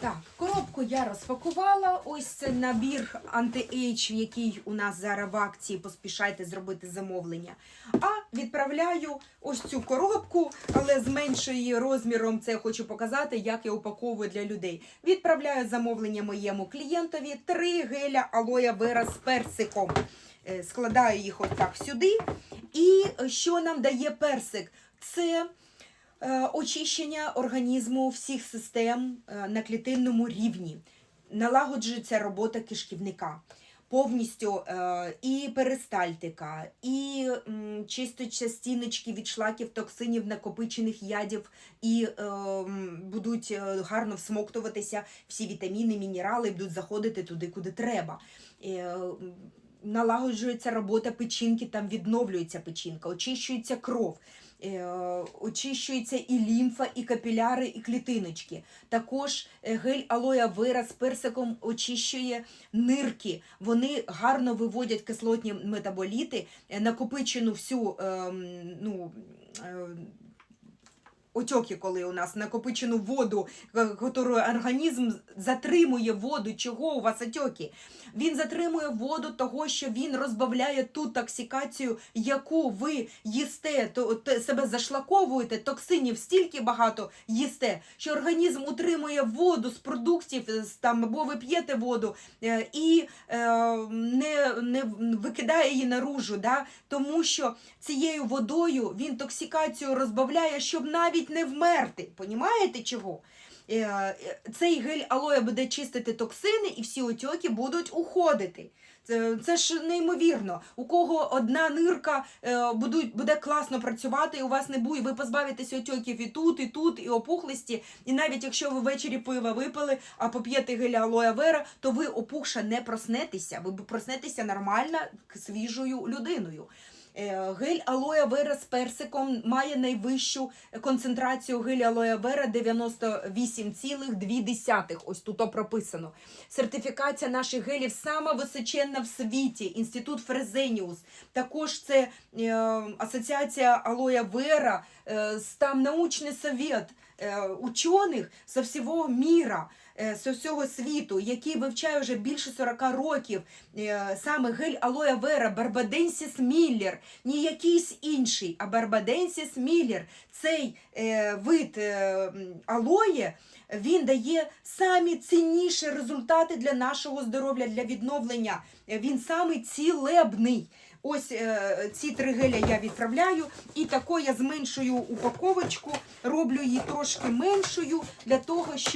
Так, коробку я розпакувала. Ось це набір анти-ейдж, який у нас зараз в акції. Поспішайте зробити замовлення. А відправляю ось цю коробку, але з меншою розміром це я хочу показати, як я упаковую для людей. Відправляю замовлення моєму клієнтові три геля алоя вера з персиком. Е, Складаю їх ось так сюди. І що нам дає персик? Це очищення організму всіх систем е, на клітинному рівні. Налагоджується робота кишківника. Повністю е, і перистальтика, і чиститься стіночки від шлаків, токсинів, накопичених ядів, і е, будуть е, гарно всмоктуватися всі вітаміни, мінерали, будуть заходити туди, куди треба. Налагоджується робота печінки, там відновлюється печінка, очищується кров. е, Очищується і лімфа, і капіляри, і клітиночки. Також е, гель алоя вера з персиком очищує нирки. Вони гарно виводять кислотні метаболіти, е, накопичену всю ем, ну, е, отьоки, коли у нас накопичену воду, яку організм затримує воду. Чого у вас отьоки? Він затримує воду того, що він розбавляє ту токсикацію, яку ви їсте, то те- себе зашлаковуєте, токсинів стільки багато їсте, що організм утримує воду з продуктів, з там або ви п'єте воду е, і е, не, не викидає її наружу, да? тому що цією водою він токсикацію розбавляє, щоб навіть не вмерти. Понімаєте чого? Е, е, Цей гель алоє буде чистити токсини і всі отьоки будуть уходити. Це, це ж неймовірно. У кого одна нирка е, будуть, буде класно працювати, і у вас не буде, ви позбавитесь отьоків і тут, і тут, і опухлості. І навіть якщо ви ввечері пива випили, а поп'єте гель алоє вера, то ви опухша не проснетеся. Ви проснетеся нормально свіжою людиною. Е, Гель алоє вера з персиком має найвищу концентрацію гель алоє вера 98,2. Ось тут прописано. Сертифікація наших гелів сама височенна в світі. Інститут Фрезеніус. Також це е, асоціація алоє вера, е, там научний совет учених з всього міра. е, З всього світу, який вивчає вже більше 40 років, е, саме гель алоє вера, Барбаденсіс Міллер, не якийсь інший, а Барбаденсіс Міллер. Цей е, вид е, алоє він дає самі цінніші результати для нашого здоров'я, для відновлення. Е, Він самий цілебний. Ось е, ці три геля я відправляю, і тако я зменшую упаковочку, роблю її трошки меншою для того, щоб.